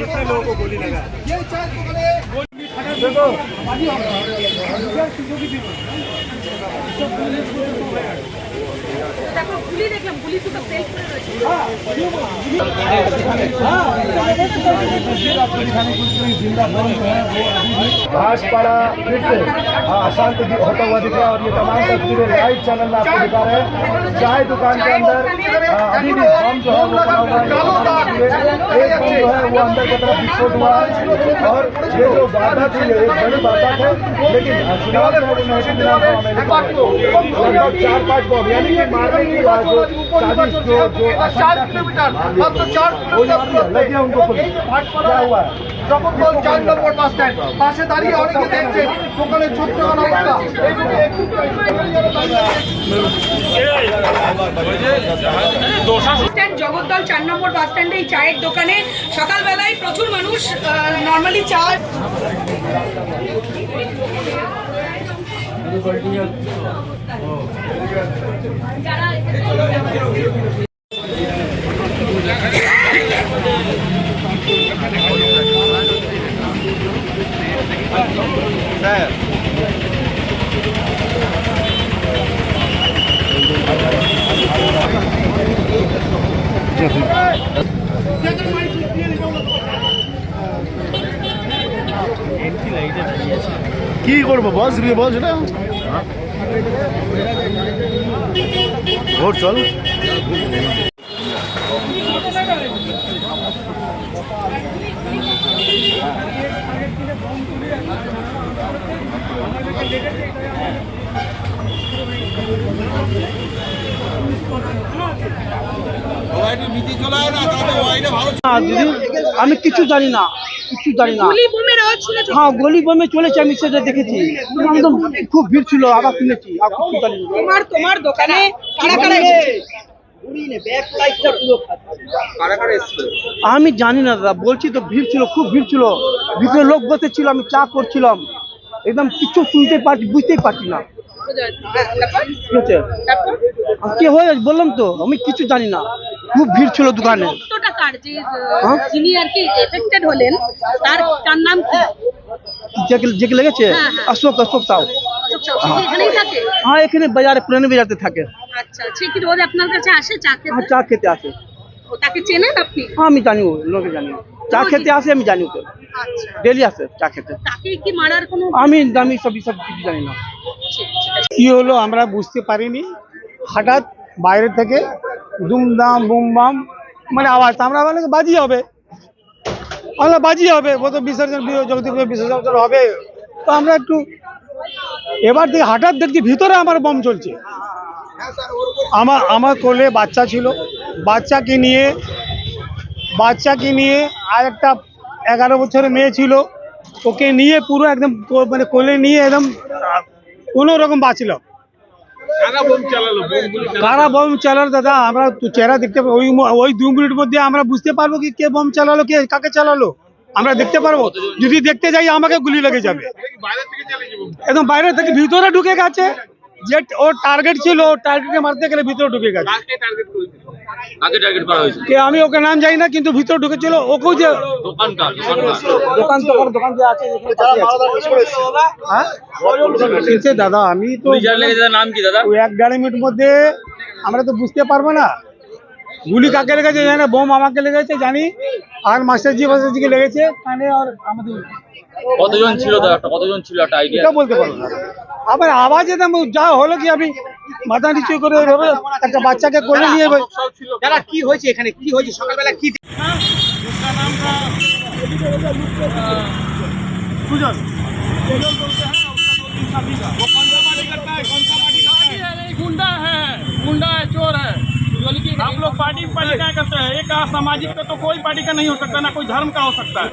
कितने लोगों को गोली लगा It's a bulletproof দেখো গুলি দেখলাম গুলি দুটো সেল করে রয়েছে भाजपाड़ा फिर से अशांत होता हुआ दिख रहा है और ये तमाम तस्वीरें लाइव चैनल में आपको दिखा रहे हैं चाय दुकान के अंदर अ, अभी भी बम जो है वो पड़ा हुआ है ये तमाम तस्वीरें। एक बम जो है वो अंदर की तरफ विस्फोट हुआ है और ये जो वारदात हुई है एक बड़ी वारदात है लेकिन अ, चुनाव जो है वो महसूस विधानसभा में लगभग चार पाँच बम यानी कि मारने की अ, जो साजिश जो जो आशंका थी, वो यहाँ पे लग गया उनको खुद क्या हुआ है জগৎবল চার নম্বর বাস স্ট্যান্ড পাশে দাঁড়িয়ে অনেকে দেখছেন দোকানে ছোট্ট অবস্থা এই যে একটু স্ট্যান্ড জগদ্দল চার নম্বর বাস স্ট্যান্ডে এই চায়ের দোকানে সকালবেলায় প্রচুর মানুষ নর্মালি চা কি করব? বস গিয়ে বল ভোট চল আমি কিছু জানি না। কিছু জানি না। হ্যাঁ গলি বমে চলেছে আমি সেটা দেখেছি। একদম খুব ভিড় ছিল আবার শুনেছি আর কিছু জানি না। তোমার তোমার দোকানে কারা কারা আমি জানি না দাদা বলছি তো ভিড় ছিল খুব ভিড় ছিল। ভিতরে লোক বসে ছিল আমি চা করছিলাম। একদম কিছু শুনতে পারছি বুঝতেই পারছি না। আর কি হয়ে বললাম তো আমি কিছু জানি না। খুব ভিড় ছিল দোকানে। হ্যাঁ? যিনি আর কি এফেক্টেড হলেন তার তার নাম কি? যে যে লেগেছে? হ্যাঁ, হ্যাঁ। অশোক অশোক সাউ। হ্যাঁ। এখানে বাজারে পুরানি বাজারে থাকে। আচ্ছা সে কি রোজ আপনার কাছে আসে চা হ্যাঁ খেতে চা খেতে আসে। তাকে চেনেন আপনি? হ্যাঁ আমি জানি লোকে জানি। চা খেতে আসে আমি জানি ওকে। আচ্ছা। ডেলি আসে চা খেতে। তাকে কি মারার কোনো আমি আমি সব সব কিছু জানি না। কি হলো আমরা বুঝতে পারিনি। হঠাৎ বাইরে থেকে দুমদাম, বুমবাম মানে আওয়াজ আমরা বলে বাজি হবে। আমরা বাজি হবে, ও তো বিসর্জন জগদীপ বিসর্জন হবে। তো আমরা একটু এবার থেকে হঠাৎ দেখছি ভিতরে আমার বম চলছে। আমার আমার কোলে বাচ্চা ছিল। বাচ্চাকে নিয়ে বাচ্চাকে নিয়ে আর একটা এগারো বছরের মেয়ে ছিল। ওকে নিয়ে পুরো একদম মানে কোলে নিয়ে একদম কোনো রকম বাঁচলাম। কারা বোম চালালো? দাদা? আমরা তো চেহারা দেখতে ওই ওই দু মিনিট মধ্যে আমরা বুঝতে পারব কি কে বোম চালালো কে কাকে চালালো? আমরা দেখতে পারব। যদি দেখতে যাই আমাকে গুলি লেগে যাবে। একদম বাইরে থেকে ভিতরে ঢুকে গেছে। যে ওর টার্গেট ছিল টার্গেটে মারতে গেলে ভিতরে ঢুকে গেছে। আগে টার্গেট করা হয়েছে কে আমি ওকে নাম জানি না কিন্তু ভিতরে ঢুকেছিল ওকেও যে দোকানটা দোকানটা দোকান দোকান দোকান যে আছে এখানে কাছে আছে। হ্যাঁ? দাদা আমি তো নাম কি দাদা? এক দেড় মিনিট মধ্যে আমরা তো বুঝতে পারব না। গুলি কাকে লেগেছে জানি না বোম আমাকে লেগেছে জানি আর মাস্টারজি মাস্টারজিকে লেগেছে কানে আর আমাদের কতজন ছিল দাদা কতজন ছিল একটা আইডিয়া এটা বলতে পারবো না আবার আওয়াজে তো আমি- যা হলো কি আমি মাথা নিচু করে এভাবে একটা বাচ্চাকে কোলে নিয়ে এভাবে- দাদা কি হয়েছে এখানে কি হয়েছে সকালবেলা কি गुंडा है गुंडा है चोर है आप लोग पार्टी पार्टी क्या करते हैं? एक असामाजिक का तो कोई पार्टी का नहीं हो सकता, ना कोई धर्म का हो सकता है।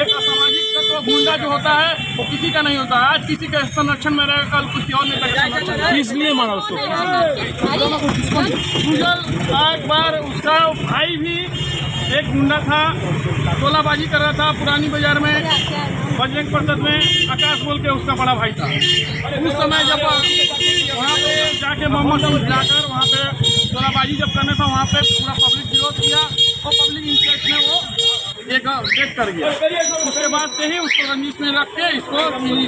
एक असामाजिक का तो गुंडा जो होता है, वो किसी का नहीं होता। आज किसी के संरक्षण में रहेगा कल किसी और नेता इसलिए मारा उसको? एक बार उसका भाई भी एक गुंडा था टोलाबाजी कर रहा था पुरानी बाज़ार में, बजरंग परिषद में, आकाश बोल के उसका बड़ा भाई था। उस समय जब वहाँ पे जाके मोहम्मद जाकर वहाँ पे टोलाबाजी जब करने था वहाँ पे पूरा पब्लिक विरोध किया और पब्लिक इंटरेस्ट में वो एक डेट कर गया। उसके बाद से ही उसको रंजिश में रख के इसको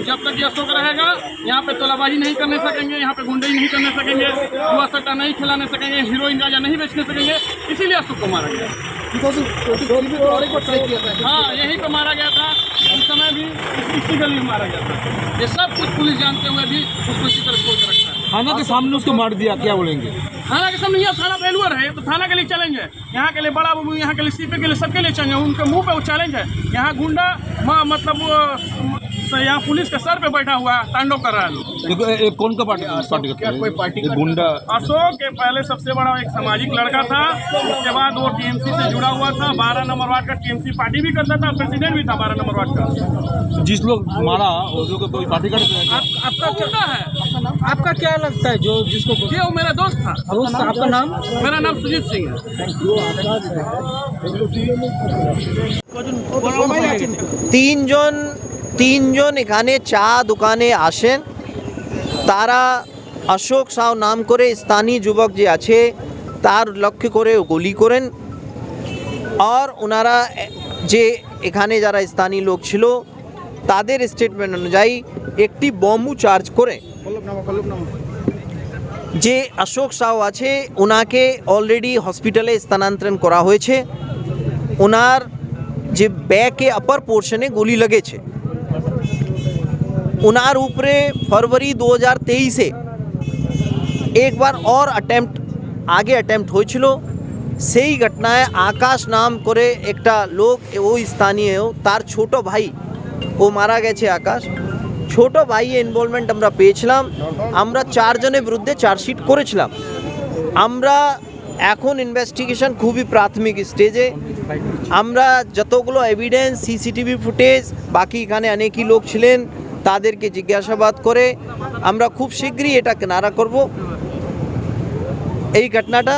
जब तक ये अशोक रहेगा यहाँ पे तोलाबाजी नहीं करने सकेंगे यहाँ पे गुंडई नहीं करने सकेंगे जुआ सट्टा नहीं खिलाने सकेंगे हीरोइन गाजा नहीं बेचने सकेंगे इसीलिए अशोक को मारा गया। हाँ यहीं पे मारा गया था। उस समय भी इसी गली में मारा गया था। ये सब कुछ पुलिस जानते हुए भी उसको इसी तरह के रखा है। थाना के सामने उसको मार दिया क्या बोलेंगे? थाना के सामने यहाँ थाना फेलुअर है तो थाना के लिए चैलेंज है। यहाँ के लिए बड़ा बाबू यहाँ के लिए सीपे के लिए सबके लिए चैलेंज है उनके मुँह पे वो चैलेंज है। यहाँ गुंडा म- मतलब यहाँ पुलिस के सर पे बैठा हुआ है तांडव कर रहा है। कौन का पार्टी पार्टी कोई पार्टी गुंडा। अशोक के पहले सबसे बड़ा एक सामाजिक लड़का था उसके बाद वो टीएमसी से जुड़ा हुआ था बारह नंबर वार्ड का टीएमसी पार्टी भी करता था प्रेसिडेंट भी था बारह नंबर वार्ड का। जिस लोग मारा वो लोग कोई पार्टी का आप, आपका गुंडा है? आपका क्या लगता है जो जिसको ये वो मेरा दोस्त था आपका नाम मेरा नाम सुजीत सिंह है তিনজন তিনজন এখানে চা দোকানে আসেন তারা অশোক সাউ নাম করে স্থানীয় যুবক যে আছে তার লক্ষ্য করে গুলি করেন আর ওনারা এ- যে এখানে যারা স্থানীয় লোক ছিল তাদের স্টেটমেন্ট অনুযায়ী একটি বম্বু চার্জ করে जे अशोक साहु आना के अलरेडी हॉस्पिटले स्थानांतरण करनार जे बैक के अपर पोर्शने गोली लगे उनार उपरे फरवरी 2023 से एक बार और अटेम्प्ट आगे अटेम्प्ट हो से ही घटना है आकाश नाम करे एक लोक वो स्थानीय हो तार छोटो भाई वो मारा गया आकाश ছোট ভাইয়ের ইনভলভমেন্ট আমরা পেয়েছিলাম। আমরা চারজনের বিরুদ্ধে চার্জশিট করেছিলাম। আমরা এখন ইনভেস্টিগেশন খুবই প্রাথমিক স্টেজে আমরা যতগুলো এভিডেন্স সিসিটিভি ফুটেজ বাকি এখানে অনেকই লোক ছিলেন তাদেরকে জিজ্ঞাসাবাদ করে আমরা খুব শীঘ্রই এটা কেনারা করব। এই ঘটনাটা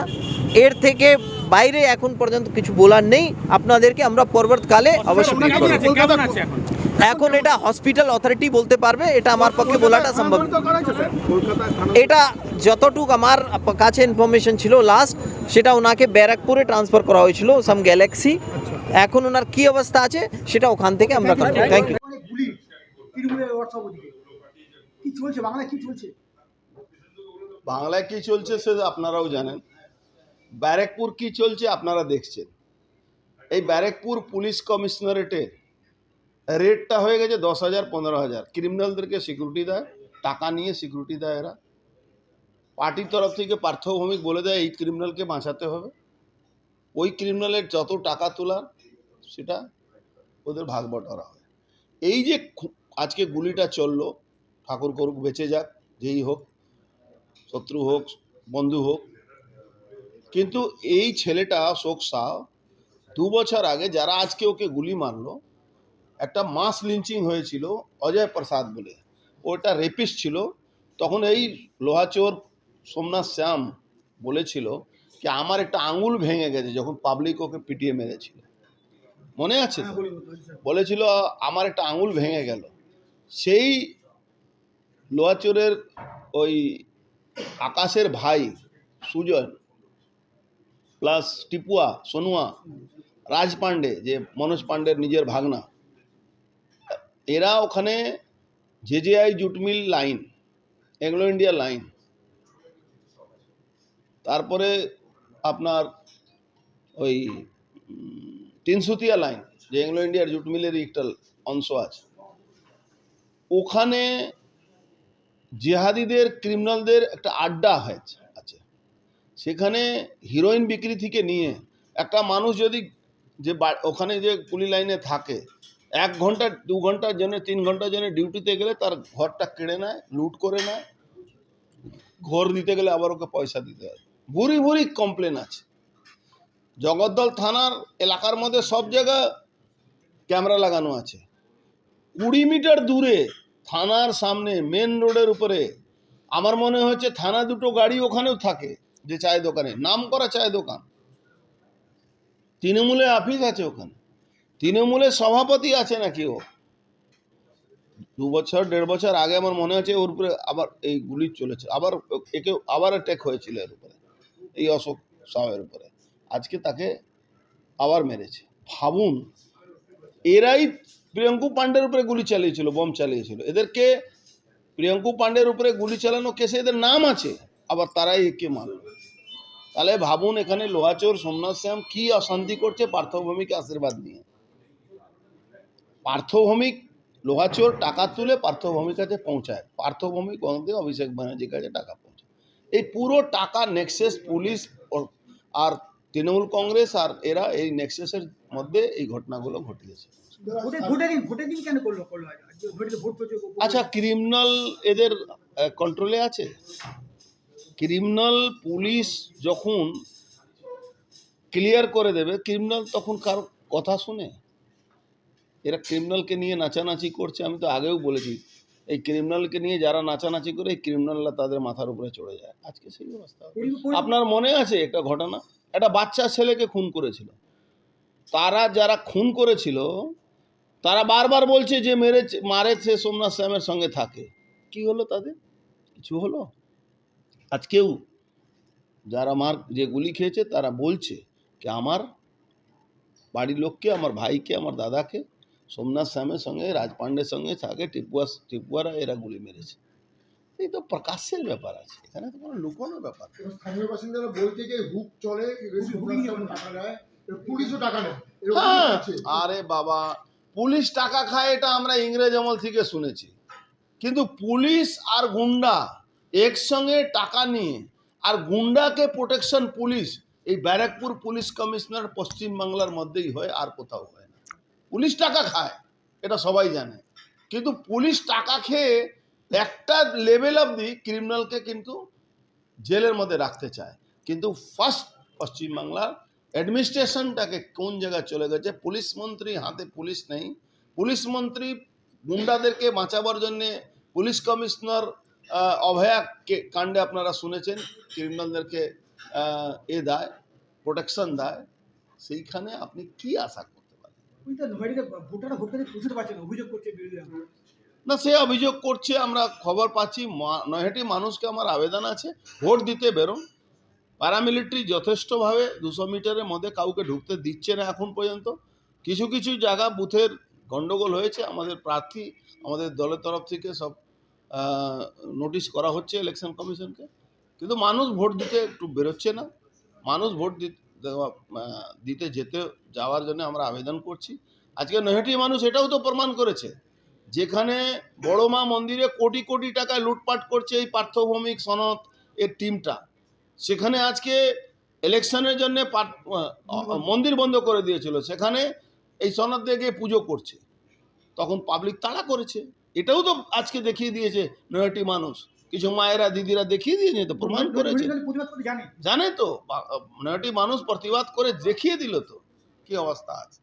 এর থেকে বাইরে এখন পর্যন্ত কিছু বলার নেই। আপনাদেরকে আমরা পরবর্তীকালে অবশ্যই এখন এটা হসপিটাল অথরিটি বলতে পারবে এটা আমার পক্ষে বলাটা সম্ভব। এটা যতটুক আমার কাছে ইনফরমেশন ছিল লাস্ট সেটা ওনাকে ব্যারাকপুরে ট্রান্সফার করা হয়েছিল সাম গ্যালাক্সি এখন ওনার কি অবস্থা আছে সেটা ওখান থেকে আমরা থ্যাংক ইউ বাংলায় কি চলছে? বাংলায় কি চলছে সে আপনারাও জানেন। ব্যারাকপুর কি চলছে আপনারা দেখছেন। এই ব্যারাকপুর পুলিশ কমিশনারেটে রেটটা হয়ে গেছে দশ হাজার, পনেরো হাজার। ক্রিমিনালদেরকে সিকিউরিটি দেয়, টাকা নিয়ে সিকিউরিটি দেয় এরা। পার্টির তরফ থেকে পার্থ ভৌমিক বলে দেয়, এই ক্রিমিনালকে বাঁচাতে হবে। ওই ক্রিমিনালের যত টাকা তোলার, সেটা ওদের ভাগ বটরা হয়। এই যে আজকে গুলিটা চলল, ঠাকুর করুক, বেঁচে যাক, যেই হোক, শত্রু হোক, বন্ধু হোক। কিন্তু এই ছেলেটা শোক শাহ দু বছর আগে যারা আজকে ওকে গুলি মারলো একটা মাস লিঞ্চিং হয়েছিল অজয় প্রসাদ বলে। ওটা রেপিস্ট ছিল। তখন এই লোহাচোর সোমনাথ শ্যাম বলেছিল যে আমার একটা আঙুল ভেঙে গেছে। যখন পাবলিক ওকে পিটিয়ে মেরেছিল। মনে আছে বলেছিল আমার একটা আঙুল ভেঙে গেল। সেই লোহাচোরের ওই আকাশের ভাই সুজন প্লাস টিপুয়া সোনুয়া রাজ পান্ডে যে মনোজ পান্ডের নিজের ভাগনা এরা ওখানে JJI jute mill line Anglo India line. তারপরে আপনার ওই তিনসুতিয়া লাইন, যে অ্যাংলো ইন্ডিয়ার জুট মিলেরই একটা অংশ আছে। ওখানে জেহাদিদের, ক্রিমিনালদের একটা আড্ডা হয়েছে, আছে। সেখানে হিরোইন বিক্রি থেকে নিয়ে একটা মানুষ যদি যে ওখানে যে পুলি লাইনে থাকে এক ঘণ্টা, দু ঘণ্টার জন্য তিন ঘণ্টার জন্য ডিউটিতে গেলে তার ঘরটা কেড়ে নেয়, লুট করে নেয়। ঘর দিতে গেলে আবার ওকে পয়সা দিতে হয়। ভুরি ভুরি কমপ্লেন আছে। জগদ্দল থানার এলাকার মধ্যে সব জায়গা ক্যামেরা লাগানো আছে। কুড়ি মিটার দূরে থানার সামনে মেন রোডের উপরে, আমার মনে হচ্ছে থানা দুটো গাড়ি ওখানেও থাকে যে চায়ের দোকানে, নাম করা চায়ের দোকান। তৃণমূলে আফিস আছে ওখানে। তৃণমূলের সভাপতি আছে নাকি ও? দু বছর, দেড় বছর আগে আমার মনে হচ্ছে ওর উপরে আবার এই গুলি চলেছে। আবার একে, আবার অ্যাটাক হয়েছিল এর উপরে, এই অশোক সাহের উপরে। আজকে তাকে আবার মেরেছে। ভাবুন, এরাই প্রিয়ঙ্কু পাণ্ডের উপরে গুলি চালিয়েছিল, বম চালিয়েছিল। এদেরকে প্রিয়ঙ্কু পাণ্ডের উপরে গুলি চালানো কেসে এদের নাম আছে, আবার তারাই একে মারল। তাহলে ভাবুন, এখানে লোহাচোর, সোমনাথ শ্যাম কি অশান্তি করছে পার্থভূমিকে আশীর্বাদ নিয়ে। পার্থভৌমিক লোহাচোর টাকা তুলে পার্থভৌমিক কাছে পৌঁছায়। পার্থভৌমিক গন্ধে অভিষেক ব্যানার্জির কাছে টাকা পৌঁছায়। এই পুরো টাকা নেক্সেস পুলিশ আর তৃণমূল কংগ্রেস আর এরা এই নেক্সেসের মধ্যে এই ঘটনাগুলো ঘটিয়েছে। আচ্ছা ক্রিমিনাল এদের কন্ট্রোলে আছে? ক্রিমিনাল পুলিশ যখন ক্লিয়ার করে দেবে ক্রিমিনাল তখন কার কথা শুনে? এরা ক্রিমিনালকে নিয়ে নাচানাচি করছে, আমি তো আগেও বলেছি। এই ক্রিমিনালকে নিয়ে যারা নাচানাচি করে, এই ক্রিমিনালরা তাদের মাথার উপরে চড়ে যায়। আজকে সেই অবস্থা। আপনার মনে আছে একটা ঘটনা? একটা বাচ্চা ছেলেকে খুন করেছিল। তারা যারা খুন করেছিল, তারা বারবার বলছে যে মেরে মারেছে সোমনাথ শ্যামের সঙ্গে থাকে। কি হলো তাদের? কিছু হলো? আজকেও যারা মার, যে গুলি খেয়েছে, তারা বলছে যে আমার? বাড়ির লোককে, আমার ভাইকে, আমার দাদাকে? সোমনাথ শ্যামের সঙ্গে রাজপাণ্ডের সঙ্গে থাকে টিপুয়া টিপুয়ারা এরা গুলি মেরেছে এই তো প্রকাশ্যের ব্যাপার আছে এখানে তো কোনো লুকোনোর ব্যাপার স্থানীয় বাসিন্দারা বলছে যে হুক চলে পুলিশও টাকা নেয়। আরে বাবা পুলিশ টাকা খায় এটা আমরা ইংরেজ আমল থেকে শুনেছি কিন্তু পুলিশ আর গুন্ডা একসঙ্গে টাকা নিয়ে আর গুন্ডাকে প্রোটেকশন পুলিশ এই ব্যারাকপুর পুলিশ কমিশনার পশ্চিমবাংলার মধ্যেই হয় আর কোথাও হয় না পুলিশ টাকা খায়, এটা সবাই জানে। কিন্তু পুলিশ টাকা খেয়ে একটা লেভেল অবধি ক্রিমিনালকে কিন্তু জেলের মধ্যে রাখতে চায়। কিন্তু ফার্স্ট পশ্চিমবাংলার অ্যাডমিনিস্ট্রেশনটাকে কোন জায়গায় চলে গেছে, পুলিশ মন্ত্রী হাতে পুলিশ নেই। পুলিশ মন্ত্রী গুন্ডাদেরকে বাঁচাবার জন্যে পুলিশ কমিশনার অভয়া কাণ্ডে আপনারা শুনেছেন ক্রিমিনালদেরকে এ দেয় প্রোটেকশন দেয়। সেইখানে আপনি কি আশা না সে অভিযোগ করছে, আমরা খবর পাচ্ছি নয়হাটি মানুষকে আমার আবেদন আছে, ভোট দিতে বেরোন। প্যারামিলিটারি যথেষ্টভাবে দুশো মিটারের মধ্যে কাউকে ঢুকতে দিচ্ছে না এখন পর্যন্ত। কিছু কিছু জায়গা বুথের গন্ডগোল হয়েছে, আমাদের প্রার্থী, আমাদের দলের তরফ থেকে সব নোটিশ করা হচ্ছে ইলেকশন কমিশনকে কিন্তু মানুষ ভোট দিতে একটু বেরোচ্ছে না। মানুষ ভোট দিতে দেওয়া- দিতে যেতে, যাওয়ার জন্য আমরা আবেদন করছি। আজকে নৈহাটি মানুষ এটাও তো প্রমাণ করেছে, যেখানে বড় মা মন্দিরে কোটি কোটি টাকায় লুটপাট করছে এই পার্থভৌমিক সনদ এর টিমটা সেখানে আজকে ইলেকশনের জন্য মন্দির বন্ধ করে দিয়েছিল। সেখানে এই সনদ দিয়ে পুজো করছে। তখন পাবলিক তাড়া করেছে। এটাও তো আজকে দেখিয়ে দিয়েছে নয়টি মানুষ। কিছু মায়েরা দিদিরা দেখিয়ে দিয়েছে তো প্রমাণ করেছে জানে তো নয়টি মানুষ প্রতিবাদ করে দেখিয়ে দিল তো কি অবস্থা আছে